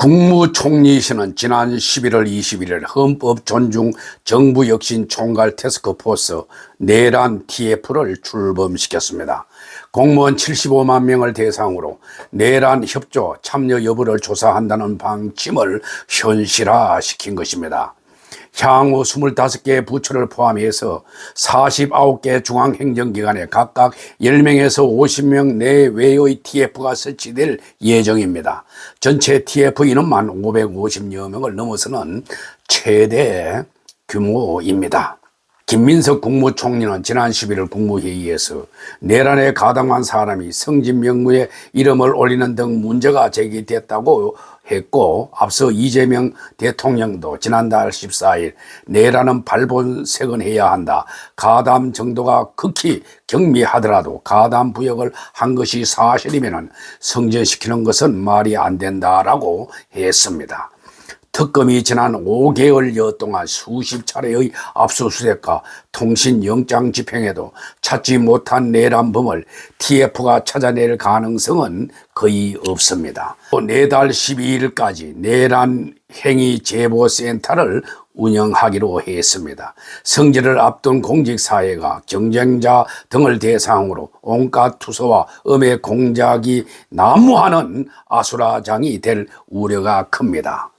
국무총리실은 지난 11월 21일 헌법 존중 정부 혁신 총괄 태스크포스 내란 TF를 출범시켰습니다. 공무원 75만 명을 대상으로 내란 협조 참여 여부를 조사한다는 방침을 현실화시킨 것입니다. 향후 25개 부처를 포함해서 49개 중앙행정기관에 각각 10명에서 50명 내외의 TF가 설치될 예정입니다. 전체 TF 인원만 550여 명을 넘어서는 최대 규모입니다. 김민석 국무총리는 지난 11일 국무회의에서 내란에 가담한 사람이 성진명무에 이름을 올리는 등 문제가 제기됐다고 했고 앞서 이재명 대통령도 지난달 14일 내란은 발본색은 해야 한다. 가담 정도가 극히 경미하더라도 가담 부역을 한 것이 사실이면 성전시키는 것은 말이 안 된다라고 했습니다. 특검이 지난 5개월여 동안 수십 차례의 압수수색과 통신영장 집행에도 찾지 못한 내란범을 TF가 찾아낼 가능성은 거의 없습니다. 내달 12일까지 내란 행위 제보센터를 운영하기로 했습니다. 성질을 앞둔 공직사회가 경쟁자 등을 대상으로 온갖 투서와 음의 공작이 난무하는 아수라장이 될 우려가 큽니다.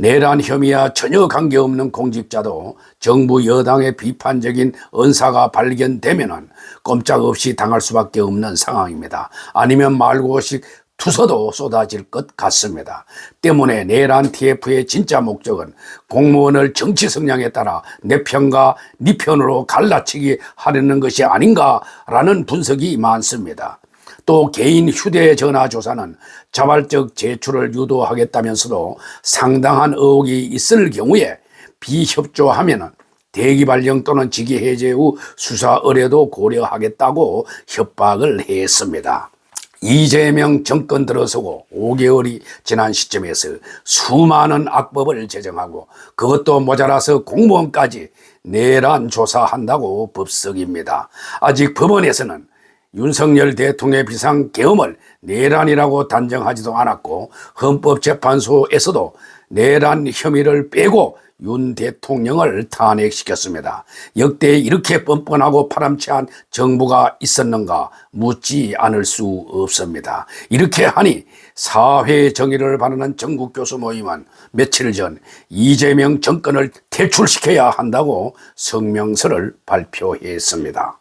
내란 혐의와 전혀 관계없는 공직자도 정부 여당의 비판적인 언사가 발견되면 꼼짝없이 당할 수밖에 없는 상황입니다. 아니면 말고식 투서도 쏟아질 것 같습니다. 때문에 내란 TF의 진짜 목적은 공무원을 정치 성향에 따라 내 편과 네 편으로 갈라치기 하려는 것이 아닌가라는 분석이 많습니다. 또 개인 휴대전화 조사는 자발적 제출을 유도하겠다면서도 상당한 의혹이 있을 경우에 비협조하면 대기 발령 또는 직위 해제 후 수사 의뢰도 고려하겠다고 협박을 했습니다. 이재명 정권 들어서고 5개월이 지난 시점에서 수많은 악법을 제정하고 그것도 모자라서 공무원까지 내란 조사한다고 법석입니다. 아직 법원에서는 윤석열 대통령의 비상 계엄을 내란이라고 단정하지도 않았고 헌법재판소에서도 내란 혐의를 빼고 윤 대통령을 탄핵시켰습니다. 역대 이렇게 뻔뻔하고 파람치한 정부가 있었는가 묻지 않을 수 없습니다. 이렇게 하니 사회 정의를 바라는 전국 교수 모임은 며칠 전 이재명 정권을 퇴출시켜야 한다고 성명서를 발표했습니다.